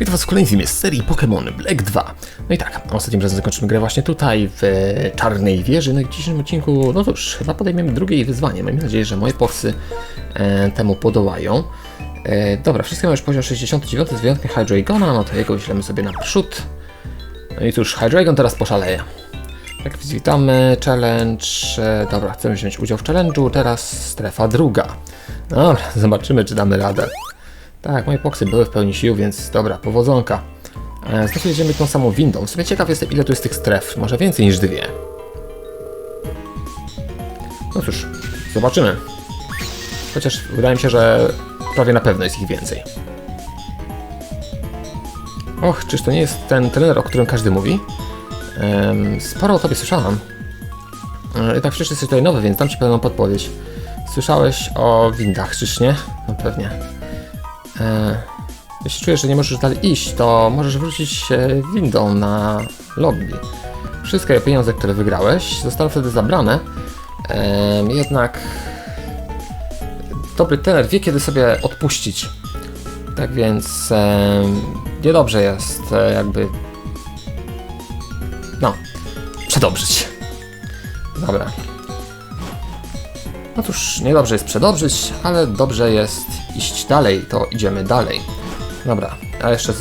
Witam Was w kolejnym filmie z serii Pokémon Black 2. No i tak, ostatnim razem zakończymy grę właśnie tutaj, w Czarnej Wieży. No i w dzisiejszym odcinku, no cóż, chyba podejmiemy drugie wyzwanie. Mam nadzieję, że moje powsy e, temu podołają. E, dobra, wszystkie mamy już poziom 69 z wyjątkiem Hydreigona, no to jego wyślemy sobie naprzód. No i cóż, Hydreigon teraz poszaleje. Tak, witamy, challenge, dobra, chcemy wziąć udział w challenge'u, teraz strefa druga. Dobra, zobaczymy, czy damy radę. Tak, moje poksy były w pełni sił, więc dobra, powodzonka. E, Znowu jedziemy tą samą windą. W sumie ciekaw jestem, ile tu jest tych stref. Może więcej niż dwie. No cóż, zobaczymy. Chociaż wydaje mi się, że prawie na pewno jest ich więcej. Och, czyż to nie jest ten trener, o którym każdy mówi? Em, sporo o tobie słyszałam. E, I tak przecież jesteś tutaj nowy, więc dam ci pewną podpowiedź. Słyszałeś o windach, czyż nie? No pewnie. E, jeśli czujesz, że nie możesz dalej iść, to możesz wrócić e, windą na lobby. Wszystkie pieniądze, które wygrałeś, zostaną wtedy zabrane. E, jednak dobry trener wie, kiedy sobie odpuścić. Tak więc e, niedobrze jest jakby no, przedobrzyć. Dobra. No cóż, niedobrze jest przedobrzyć, ale dobrze jest iść dalej, to idziemy dalej. Dobra, a jeszcze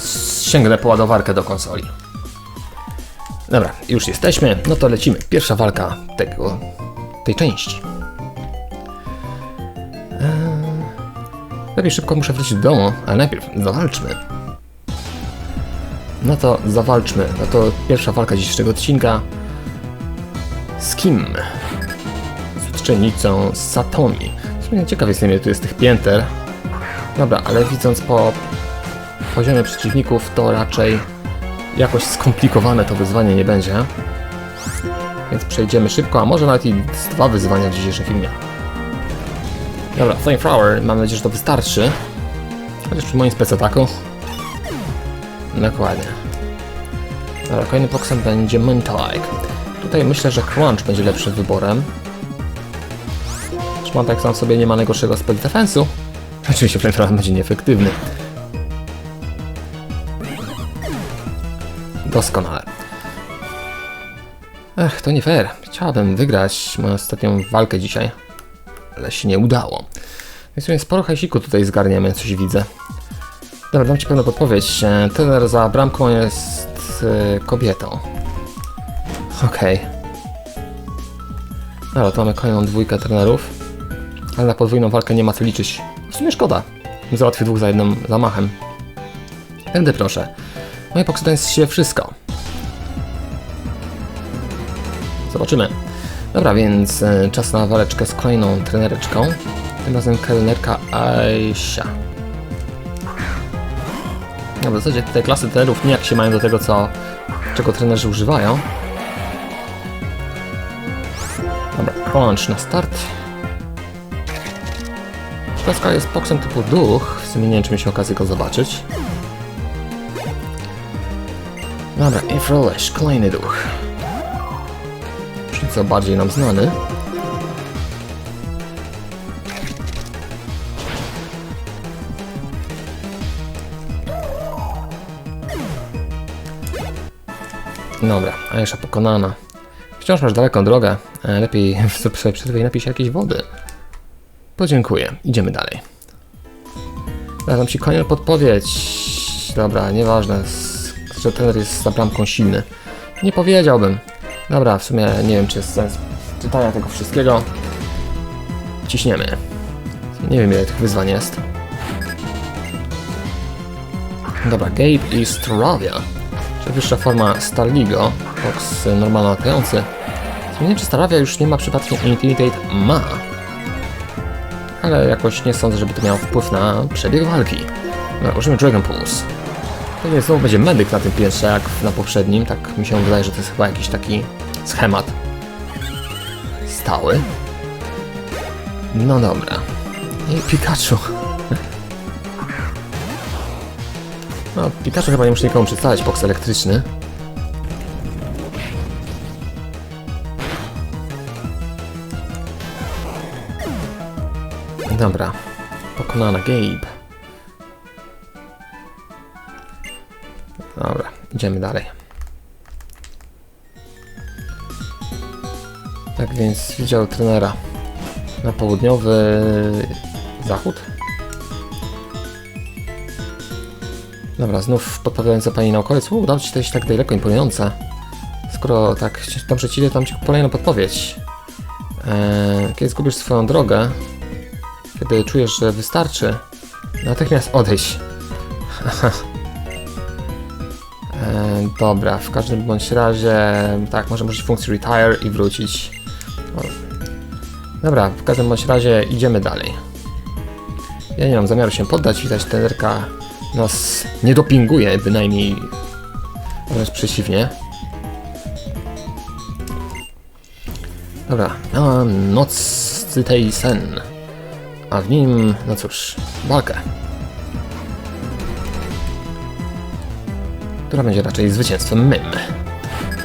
sięgnę po ładowarkę do konsoli. Dobra, już jesteśmy, no to lecimy. Pierwsza walka tego, tej części. Eee, lepiej szybko muszę wrócić do domu, ale najpierw zawalczmy. No to zawalczmy. No to pierwsza walka dzisiejszego odcinka. Z kim? Uczennicą Satomi. W sumie ciekaw jestem, ile tu jest tych pięter. Dobra, ale widząc po poziomie przeciwników, to raczej jakoś skomplikowane to wyzwanie nie będzie. Więc przejdziemy szybko, a może nawet i dwa wyzwania w dzisiejszym filmie. Dobra, Flamethrower, mam nadzieję, że to wystarczy. Chociaż przy moim specataku. Dokładnie. Dobra, kolejnym poksem będzie Mentalike. Tutaj myślę, że Crunch będzie lepszym wyborem. Szmontek sam sobie nie ma najgorszego spell defensu. Oczywiście Flamethrower będzie nieefektywny. Doskonale. Ech, to nie fair. Chciałabym wygrać moją ostatnią walkę dzisiaj, ale się nie udało. Więc sporo hajsiku tutaj zgarniemy, coś widzę. Dobra, dam Ci pewną podpowiedź. E, Trener za bramką jest e, kobietą. Okej. Dobra, to mamy kolejną dwójkę trenerów. Ale na podwójną walkę nie ma co liczyć. W sumie szkoda. Załatwię dwóch za jednym zamachem. Tędy proszę. Poksy to jest się wszystko. Zobaczymy. Dobra, więc e, czas na waleczkę z kolejną trenereczką. Tym razem kelnerka Aisha. No w zasadzie te klasy trenerów nijak się mają do tego, co, czego trenerzy używają. Dobra, punch na start. Szklarska jest poksem typu duch, w sumie nie wiem, czy okazję go zobaczyć. Dobra, Ifroleś, kolejny duch. Już nieco bardziej nam znany. Dobra, Aisha pokonana. Wciąż masz daleką drogę. E, Lepiej sobie przerwę i napij jakiejś wody. Podziękuję. Idziemy dalej. Dam ci kolejną podpowiedź. Dobra, nieważne, że trener jest za bramką silny. Nie powiedziałbym. Dobra, w sumie nie wiem, czy jest sens czytania tego wszystkiego. Ciśniemy. Nie wiem, ile tych wyzwań jest. Dobra, Gabe i Stravia. Czy wyższa forma Starligo, Fox normalno latający. Nie wiem, czy Staravia już nie ma przypadkiem Intimidate? Ma. Ale jakoś nie sądzę, żeby to miało wpływ na przebieg walki. No, użyjmy Dragon Pulse. Pewnie znowu będzie medyk na tym piętrze, jak na poprzednim. Tak mi się wydaje, że to jest chyba jakiś taki schemat. Stały. No dobra. I Pikachu. No, Pikachu chyba nie muszę nikomu przedstawiać, boks elektryczny. Dobra. Pokonana Gabe. Idziemy dalej. Tak więc widział trenera na południowy zachód. Dobra, znów podpowiadająca pani naukowiec. U, udało ci się to tak daleko, imponujące. Skoro tak dobrze ci idzie, tam ci kolejna podpowiedź. Eee, kiedy zgubisz swoją drogę, kiedy czujesz, że wystarczy, natychmiast odejść. eee, dobra, w każdym bądź razie, tak, może użyć funkcji retire i wrócić. Dobra, w każdym bądź razie idziemy dalej. Ja nie mam zamiaru się poddać, widać trenerka nas nie dopinguje, bynajmniej wręcz przeciwnie. Dobra, miała noc tej sen, a w nim, no cóż, walkę. Która będzie raczej zwycięstwem mym.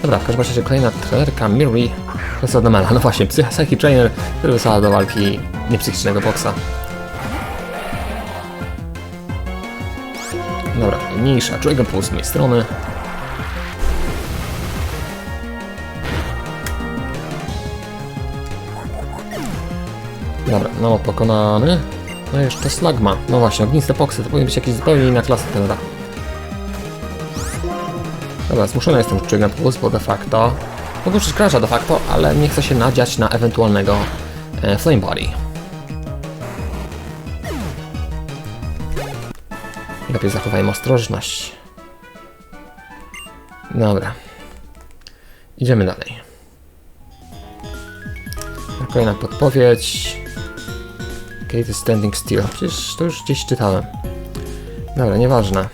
Dobra, w każdym razie kolejna trenerka Miri Mela. No właśnie, psychic trainer, który wysłała do walki niepsychicznego boksa. Dobra, mniejsza, człowiek pół z mojej strony. Dobra, no pokonany. No jeszcze slagma. No właśnie, ogniste poksy to powinien być jakiś zupełnie inna klasa tenera. Dobra, zmuszony jestem człowiek na pół, bo de facto... Mogę użyć crasha de facto, ale nie chcę się nadziać na ewentualnego e, flame body. Lepiej zachowajmy ostrożność. Dobra. Idziemy dalej. Kolejna podpowiedź. Is standing still. Przecież to już gdzieś czytałem. Dobra, nieważne.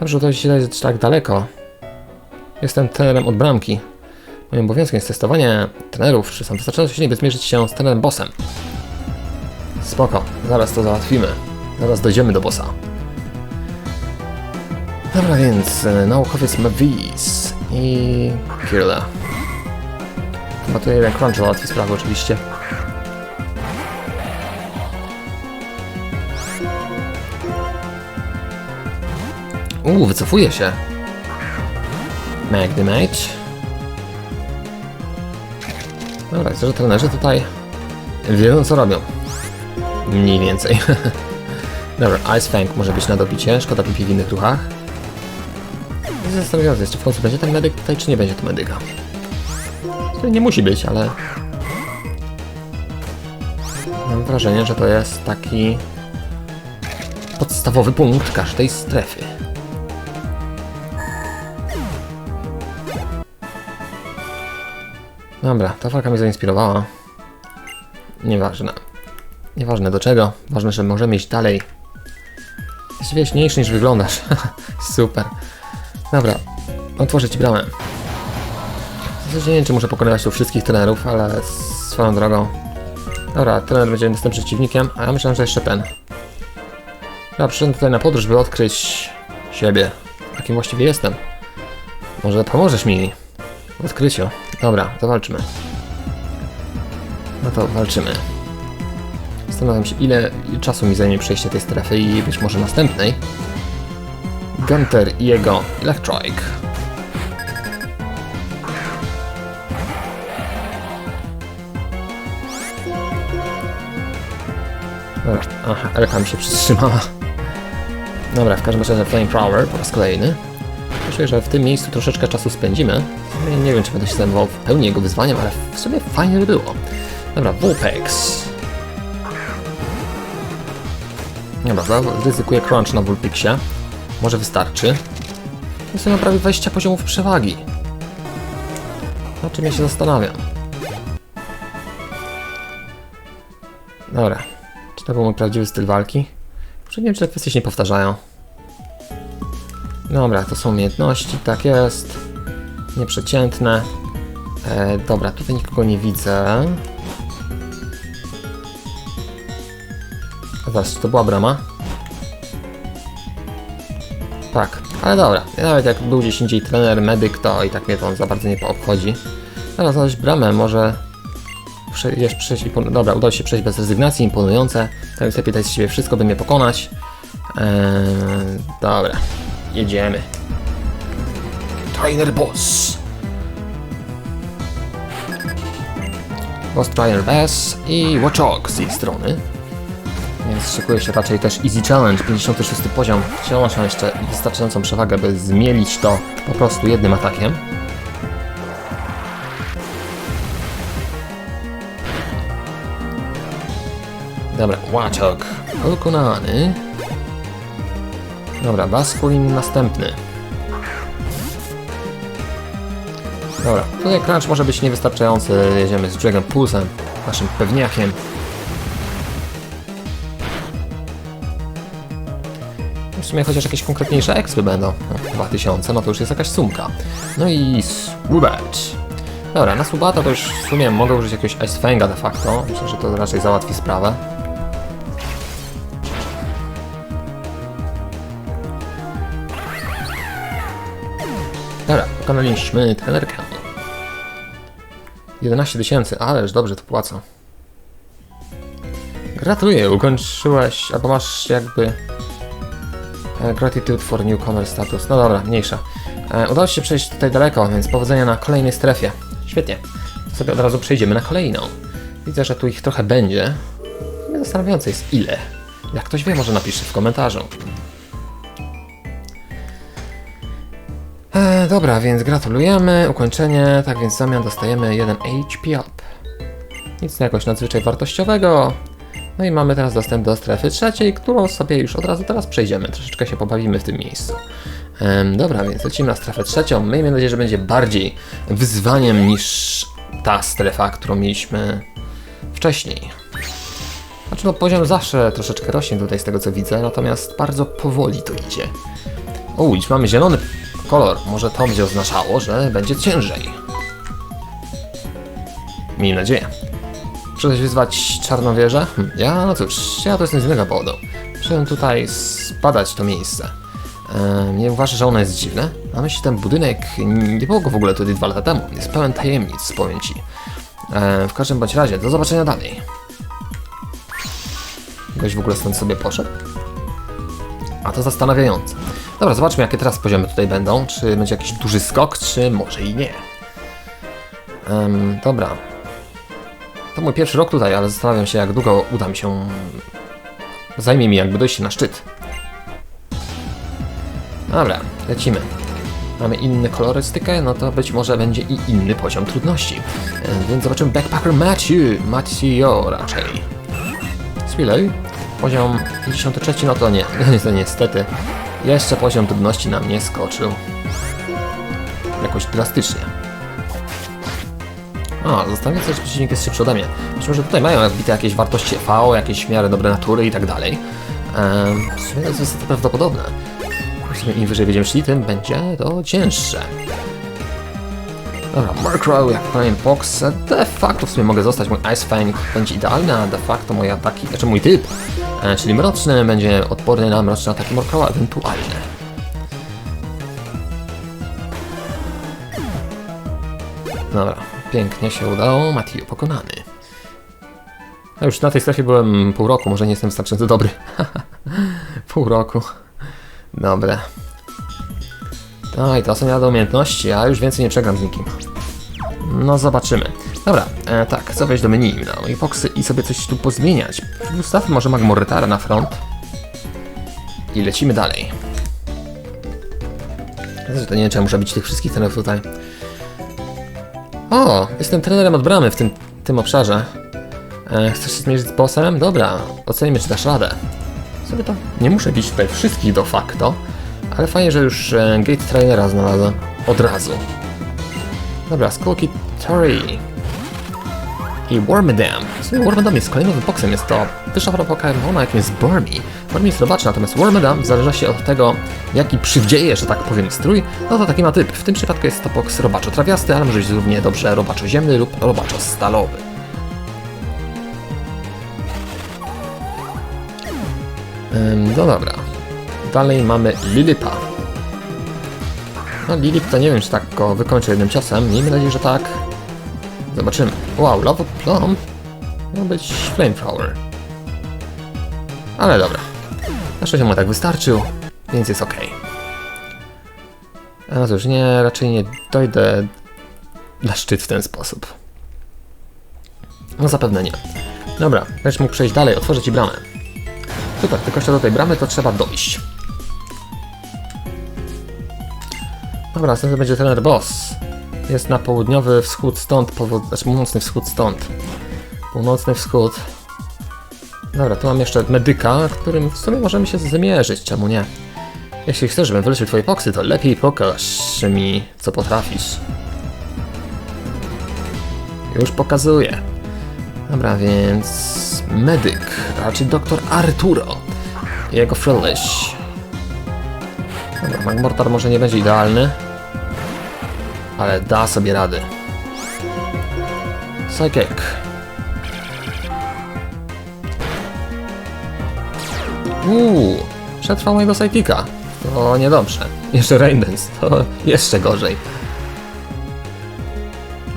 Dobrze, to się jest tak daleko. Jestem trenerem od bramki. Moim obowiązkiem jest testowanie trenerów, czy są wystarczająco silni, by zmierzyć się z trenerem bossem. Spoko, zaraz to załatwimy. Zaraz dojdziemy do bossa. Dobra, więc e, naukowiec Mavis i Kirla. Chyba to jeden crunch załatwi sprawę oczywiście. Uuu, wycofuje się. Magnimate. Dobra, widzę, że trenerzy tutaj wiedzą co robią. Mniej więcej. Dobra, Ice Fang może być na dobicie, szkoda pipi w innych ruchach. Zastanawiam się, czy w końcu będzie ten medyk tutaj, czy nie będzie to medyka. To nie musi być, ale... Mam wrażenie, że to jest taki... podstawowy punkt każdej strefy. Dobra, ta walka mnie zainspirowała. Nieważne. Nieważne do czego, ważne, że możemy iść dalej. Jesteś wieśniejszy niż wyglądasz. Super. Dobra, otworzę ci bramę. Zasadzie nie wiem, czy muszę pokonywać tu wszystkich trenerów, ale swoją drogą. Dobra, trener będzie następnym przeciwnikiem, a ja myślałem, że jeszcze ten. Ja przyszedłem tutaj na podróż, by odkryć siebie. Jakim właściwie jestem. Może pomożesz mi w odkryciu. Dobra, zawalczmy. No to walczymy. Zastanawiam się, ile czasu mi zajmie przejście tej strefy i być może następnej. Gunter i jego Electroik. Aha, Elka mi się przytrzymała. Dobra, w każdym razie Flame Power po raz kolejny. Czuję, że w tym miejscu troszeczkę czasu spędzimy. Nie, wiem, czy będę się zajmował w pełni jego wyzwaniem, ale w sumie fajnie by było. Dobra, Vulpex. Dobra, ryzykuję crunch na Vulpixie. Może wystarczy. Jestem na prawie 20 poziomów przewagi. O czym ja się zastanawiam. Dobra. Czy to był mój prawdziwy styl walki? Może nie wiem, czy te kwestie się nie powtarzają. Dobra, to są umiejętności, tak jest. Nieprzeciętne. E, dobra, tutaj nikogo nie widzę. Zaraz, to była brama? Tak, ale dobra. Nawet jak był gdzieś indziej trener, medyk, to i tak mnie to za bardzo nie obchodzi. Teraz znaleźć bramę, może przejść, przejść, dobra, udało się przejść bez rezygnacji, imponujące. Więc lepiej dać z siebie wszystko, by mnie pokonać. Eee, dobra, jedziemy. Trainer Boss. Boss Trainer Bass i Watchog z jej strony. Więc szykuje się raczej też Easy Challenge, 56 poziom. Wciąż mam jeszcze wystarczającą przewagę, by zmielić to po prostu jednym atakiem. Dobra, Watchog pokonany. Dobra, Basculin następny. Dobra, tutaj crunch może być niewystarczający. Jedziemy z Dragon Pulsem, naszym pewniakiem. W sumie chociaż jakieś konkretniejsze ekspy będą. No, 2000, no to już jest jakaś sumka. No i Swubat. Dobra, na Swubata to już w sumie mogę użyć jakiegoś Ice Fanga de facto. Myślę, że to raczej załatwi sprawę. Dobra, pokonaliśmy trenerkę. 11 tysięcy, ależ dobrze to płacą. Gratuluję, ukończyłeś, albo masz jakby... e, Gratitude for newcomer status. No dobra, mniejsza. E, udało się przejść tutaj daleko, więc powodzenia na kolejnej strefie. Świetnie. Sobie od razu przejdziemy na kolejną. Widzę, że tu ich trochę będzie. Zastanawiające jest ile. Jak ktoś wie, może napisze w komentarzu. Dobra, więc gratulujemy, ukończenie, tak więc w zamian dostajemy jeden HP up. Nic jakoś nadzwyczaj wartościowego. No i mamy teraz dostęp do strefy trzeciej, którą sobie już od razu teraz przejdziemy. Troszeczkę się pobawimy w tym miejscu. Em, dobra, więc lecimy na strefę trzecią. Miejmy nadzieję, że będzie bardziej wyzwaniem niż ta strefa, którą mieliśmy wcześniej. Znaczy no poziom zawsze troszeczkę rośnie tutaj z tego co widzę, natomiast bardzo powoli to idzie. O, mamy zielony kolor. Może to będzie oznaczało, że będzie ciężej. Miejmy nadzieję. Przyszedłeś wyzwać czarnowieżę? Hm, ja, no cóż, ja to jestem z innego powodu. Przyszedłem tutaj zbadać to miejsce. Ehm, nie uważasz, że ono jest dziwne? A myślę, ten budynek, nie było go w ogóle tutaj dwa lata temu. Jest pełen tajemnic, powiem ci. Ehm, w każdym bądź razie, do zobaczenia dalej. Ktoś w ogóle stąd sobie poszedł? A to zastanawiające. Dobra, zobaczmy jakie teraz poziomy tutaj będą. Czy będzie jakiś duży skok, czy może i nie. Em, dobra. To mój pierwszy rok tutaj, ale zastanawiam się jak długo uda mi się... Zajmie mi jakby dojście na szczyt. Dobra, lecimy. Mamy inny kolorystykę, no to być może będzie i inny poziom trudności. Więc zobaczymy Backpacker Matthew, Matthew raczej. Chwilę. Poziom 53, no to nie, to niestety. Jeszcze poziom trudności nam nie skoczył. Jakoś drastycznie. A, zastanawiam czy przeciwnik jest szybszy ode mnie. Być może tutaj mają wbite jakieś wartości V, jakieś w miarę dobre natury i tak dalej. W sumie to jest niestety prawdopodobne. W sumie im wyżej będziemy szli, tym będzie to cięższe. Dobra, Murkrow jak kolejny box. De facto w sumie mogę zostać. Mój Ice Fang będzie idealny, a de facto moje ataki, znaczy mój typ, e, czyli mroczny, będzie odporny na mroczne ataki Murkrowa ewentualne. Dobra, pięknie się udało. Matthew pokonany. Ja już na tej strefie byłem pół roku, może nie jestem wystarczająco dobry. pół roku. Dobra. No i to są jada umiejętności, a już więcej nie przegram z nikim. No zobaczymy. Dobra, e, tak, chcę wejść do menu no i Foxy i sobie coś tu pozmieniać. Ustawmy może Magmorytara na front. I lecimy dalej. Zresztą nie wiem, czy ja muszę być tych wszystkich trenerów tutaj. O, jestem trenerem od bramy w tym, tym obszarze. E, chcesz się zmierzyć z bossem? Dobra, ocenimy, czy dasz radę. Sobie to nie muszę bić tutaj wszystkich de facto, ale fajnie, że już e, Gate Trainera znalazłem od razu. Dobra, skoki Tory i Wormadam. Wormadam jest kolejnym boksem, jest to wyższa forma Pokemona, jakim jest Burmy. Burmy jest robaczy, natomiast Wormadam w zależności od tego, jaki przywdzieje, że tak powiem, strój, no to taki ma typ. W tym przypadku jest to boks robaczo-trawiasty, ale może być równie dobrze robaczo-ziemny lub robaczo-stalowy. No dobra. Dalej mamy Lilipa. No Lilip to nie wiem, czy tak go wykończę jednym ciosem. Miejmy nadzieję, że tak. Zobaczymy. Wow, Lava Plum. Miał być Flamethrower. Ale dobra. Na szczęście mu tak wystarczył, więc jest ok. No cóż, nie, raczej nie dojdę na szczyt w ten sposób. No zapewne nie. Dobra, będziesz mógł przejść dalej, otworzę ci bramę. Super, tylko jeszcze do tej bramy to trzeba dojść. Dobra, następny będzie trener boss. Jest na południowy wschód stąd, znaczy północny wschód stąd. Północny wschód. Dobra, tu mam jeszcze medyka, którym w sumie możemy się zmierzyć, czemu nie? Jeśli chcesz, żebym wyleczył twoje poksy, to lepiej pokaż mi, co potrafisz. Już pokazuję. Dobra, więc... Medyk, raczej doktor Arturo. Jego Frillish. Dobra, Magmortar może nie będzie idealny, ale da sobie rady. Psychic. Uuu, przetrwał mojego Psychica. To niedobrze. Jeszcze Raindance, to jeszcze gorzej.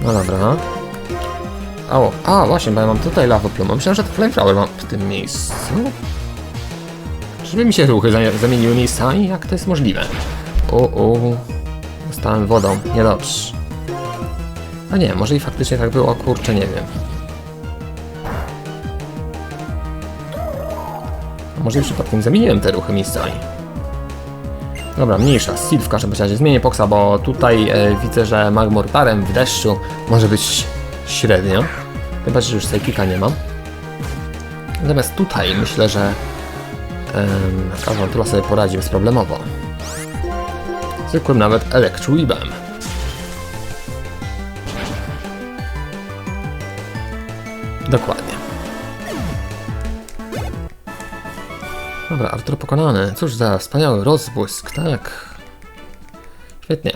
No dobra. O, a właśnie, bo ja mam tutaj lawę plumą. Myślałem, że to Flamethrower mam w tym miejscu. Żeby mi się ruchy zami- zamieniły miejscami? Jak to jest możliwe? O, o. Dostałem wodą. Niedobrze. A nie, może i faktycznie tak było, kurczę, nie wiem. A może i przypadkiem zamieniłem te ruchy miejscami. Dobra, mniejsza. Seed w każdym razie. Zmienię poksa, bo tutaj e, widzę, że magmortarem w deszczu może być średnio. Chyba, że już Psychika nie mam. Natomiast tutaj myślę, że um, Avantula sobie poradzi bezproblemowo. Zwykłym nawet Electroweebem. Dokładnie. Dobra, Artur pokonany. Cóż za wspaniały rozbłysk, tak. Świetnie.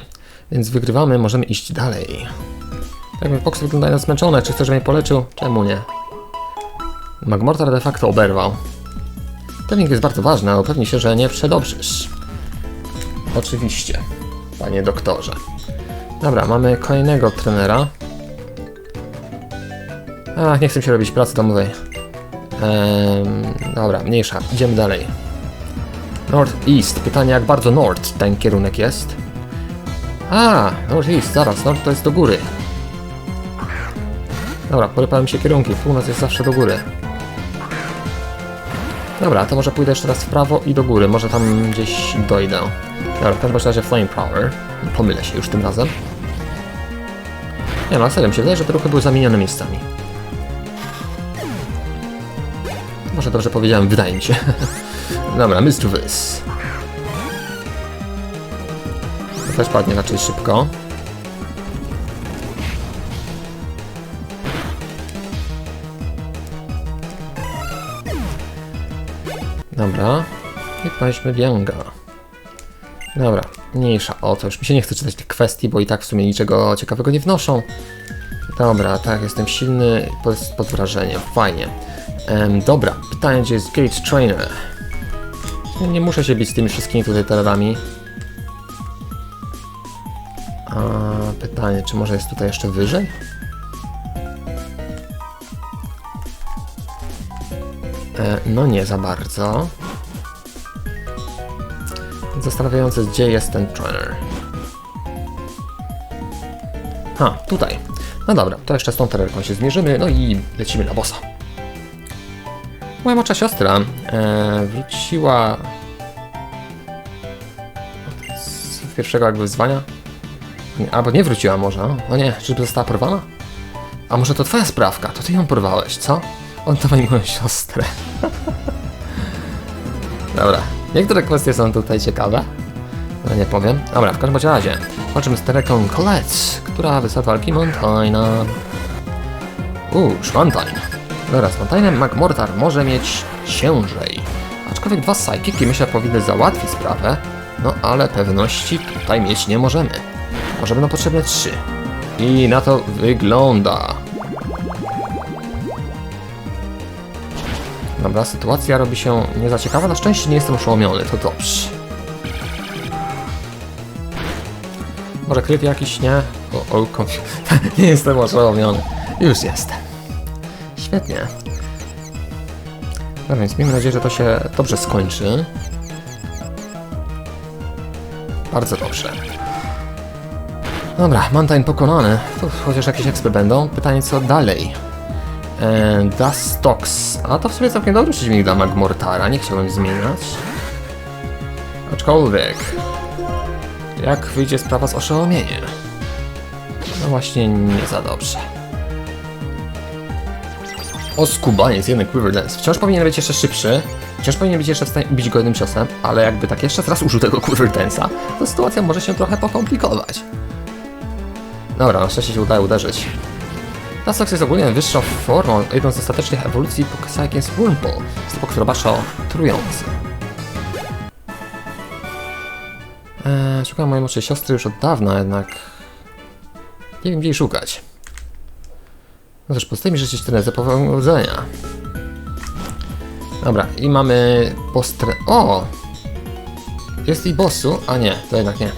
Więc wygrywamy, możemy iść dalej. Tak, Fox wyglądają zmęczone. Czy chcesz, żebym je poleczył? Czemu nie? Magmortar de facto oberwał. Trening jest bardzo ważny, ale upewnij się, że nie przedobrzysz. Oczywiście, panie doktorze. Dobra, mamy kolejnego trenera. Ach, nie chcę się robić pracy domowej. Ehm, dobra, mniejsza. Idziemy dalej. Northeast. Pytanie, jak bardzo north ten kierunek jest? A, northeast, zaraz. North to jest do góry. Dobra, porypałem się kierunki. Północ jest zawsze do góry. Dobra, to może pójdę jeszcze raz w prawo i do góry. Może tam gdzieś dojdę. Dobra, w każdym razie Power. Pomylę się już tym razem. Nie no, serio mi się wydaje, że te ruchy były zamienione miejscami. Może dobrze powiedziałem, wydaje mi się. Dobra, Mr. Wys. To też padnie raczej szybko. Dobra. I weźmy Wianga. Dobra, mniejsza. O, to już mi się nie chce czytać tych kwestii, bo i tak w sumie niczego ciekawego nie wnoszą. Dobra, tak, jestem silny pod, pod wrażeniem. Fajnie. Em, dobra, pytanie, gdzie jest Gate Trainer? Nie, nie muszę się bić z tymi wszystkimi tutaj terrorami. A, pytanie, czy może jest tutaj jeszcze wyżej? E, no nie za bardzo. Zastanawiające, gdzie jest ten trainer. Ha, tutaj. No dobra, to jeszcze z tą tererką się zmierzymy, no i lecimy na bossa. Moja mocza siostra e, wróciła z pierwszego jakby wyzwania. Nie, albo nie wróciła może. No nie, czyżby została porwana? A może to twoja sprawka? To ty ją porwałeś, co? Oddawaj moją siostrę. Dobra, niektóre kwestie są tutaj ciekawe. No nie powiem. Dobra, w każdym razie. Walczymy z Tereką Colette, która wysłała walki Montaina. Uuu, Szwantań. Dobra, z Montainem McMortar może mieć ciężej. Aczkolwiek dwa psychiki myślę powinny załatwić sprawę. No ale pewności tutaj mieć nie możemy. Może będą potrzebne trzy. I na to wygląda. Dobra, sytuacja robi się nie za ciekawa. Na szczęście nie jestem oszołomiony, to dobrze. Może kryt jakiś, nie? O, o, nie jestem oszołomiony. Już jestem. Świetnie. No więc miejmy nadzieję, że to się dobrze skończy. Bardzo dobrze. Dobra, Mantine pokonany. To chociaż jakieś ekspy będą. Pytanie co dalej? Eee, Dustox. A to w sumie całkiem dobry przeciwnik dla Magmortara. Nie chciałbym zmieniać. Aczkolwiek... Jak wyjdzie sprawa z oszołomieniem? No właśnie nie za dobrze. O skubaniec, jeden Quiver Dance. Wciąż powinien być jeszcze szybszy. Wciąż powinien być jeszcze w stanie bić go jednym ciosem, ale jakby tak jeszcze raz użył tego Quiver Dance'a, to sytuacja może się trochę pokomplikować. Dobra, na szczęście się udaje uderzyć. Nasox jest ogólnie wyższą formą, jedną z ostatecznych ewolucji z Wurmple. Jest to Pokrzorobaszo trujący. Eee, szukam mojej młodszej siostry już od dawna, jednak... Nie wiem gdzie jej szukać. No też pozostaje mi życzyć tyle za powodzenia. Dobra, i mamy postre... O! Jest i bossu? A nie, to jednak nie.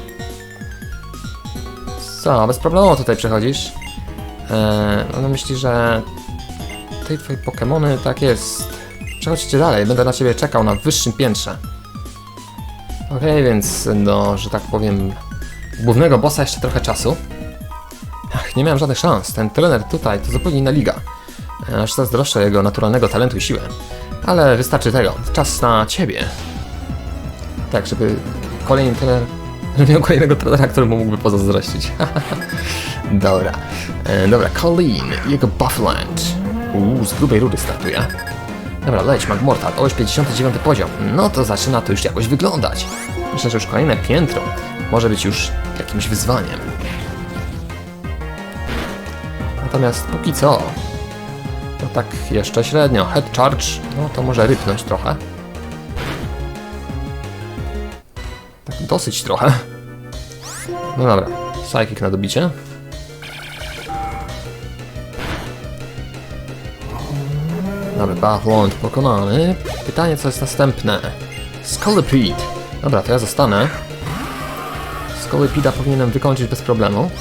Co, bez problemu tutaj przechodzisz? Eee, no myśli, że... Tej twoje Pokemony, tak jest. Przechodźcie dalej, będę na ciebie czekał na wyższym piętrze. Okej, więc no, że tak powiem... Głównego bossa jeszcze trochę czasu. Ach, nie miałem żadnych szans. Ten trener tutaj to zupełnie inna liga. E, Aż zazdroszczę jego naturalnego talentu i siły. Ale wystarczy tego. Czas na ciebie. Tak, żeby kolejny trener żeby miał kolejnego trenera, któremu mógłby pozazdrościć. dobra. E, dobra, Colleen, jego Buffland. Uuu, z grubej rury startuje. Dobra, leć, Magmortal, o już 59 poziom. No to zaczyna to już jakoś wyglądać. Myślę, że już kolejne piętro może być już jakimś wyzwaniem. Natomiast póki co, to tak jeszcze średnio. Head charge, no to może rypnąć trochę. Tak dosyć trochę. No dobra, psychic na dobicie. Dobra, Bathlond pokonany. Pytanie, co jest następne? Scolipede. Dobra, to ja zostanę. Scolipeda powinienem wykończyć bez problemu.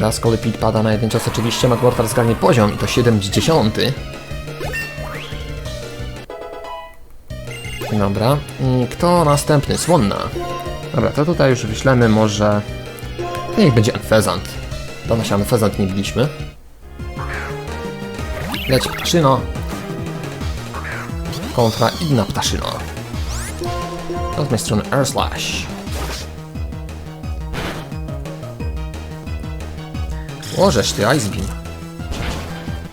Dobra, Scolipede pada na jeden cios oczywiście, Magmortar zgarnie poziom i to 70. Dobra, kto następny? Słonna. Dobra, to tutaj już wyślemy może... Niech będzie Anfezant. Dawno się Anfezant nie biliśmy. Leć ptaszyno. Kontra inna ptaszyno. To z mojej strony Air Slash. Łożesz ty, Ice Beam.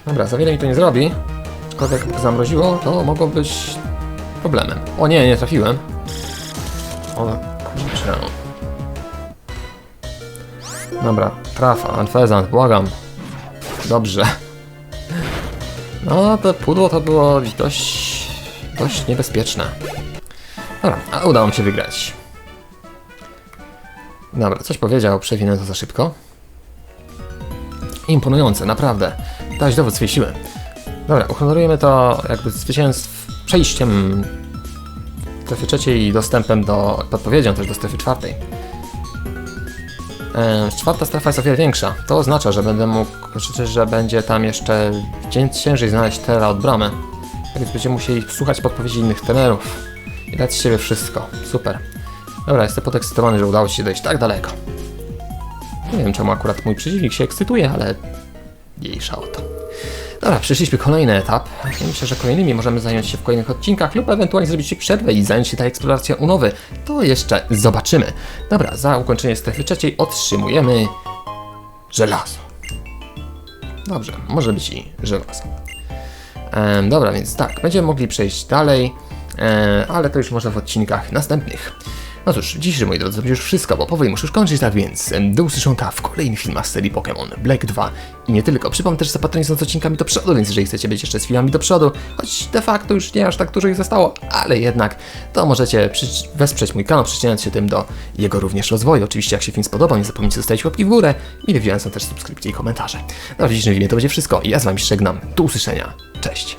Dobra, za wiele mi to nie zrobi. Aczkolwiek zamroziło, to mogło być problemem. O nie, nie trafiłem. O kurczę. Dobra, trafa, Anfezant, błagam. Dobrze. No, to pudło to było dość, dość niebezpieczne. Dobra, a udało mi się wygrać. Dobra, coś powiedział, przewinę to za szybko. Imponujące, naprawdę. Dałeś dowód swojej siły. Dobra, uhonorujemy to jakby zwycięstw przejściem strefy trzeciej i dostępem do, podpowiedzią też do strefy czwartej. E, czwarta strefa jest o wiele większa. To oznacza, że będę mógł, czy że będzie tam jeszcze cię- ciężej znaleźć terra od bramy. Tak więc będziemy musieli słuchać podpowiedzi innych trenerów i dać z siebie wszystko. Super. Dobra, jestem podekscytowany, że udało Ci się dojść tak daleko. Nie wiem czemu akurat mój przeciwnik się ekscytuje, ale mniejsza o to. Dobra, przeszliśmy kolejny etap. Ja Myślę, że kolejnymi możemy zająć się w kolejnych odcinkach lub ewentualnie zrobić przerwę i zająć się ta eksploracja u nowy. To jeszcze zobaczymy. Dobra, za ukończenie strefy trzeciej otrzymujemy żelazo. Dobrze, może być i żelazo. Em, dobra, więc tak, będziemy mogli przejść dalej, e, ale to już może w odcinkach następnych. No cóż, dzisiejszy moi drodzy, to będzie już wszystko, bo powoli muszę już kończyć, tak więc do usłyszonka w kolejnych filmach z serii Pokémon Black 2 i nie tylko. Przypomnę też, że zapatrzenie są z odcinkami do przodu, więc jeżeli chcecie być jeszcze z filmami do przodu, choć de facto już nie aż tak dużo ich zostało, ale jednak, to możecie wesprzeć mój kanał, przyczyniając się tym do jego również rozwoju. Oczywiście, jak się film spodobał, nie zapomnijcie zostawić łapki w górę i wywijając tam też subskrypcje i komentarze. No w dzisiejszym filmie to będzie wszystko ja z wami żegnam. Do usłyszenia. Cześć.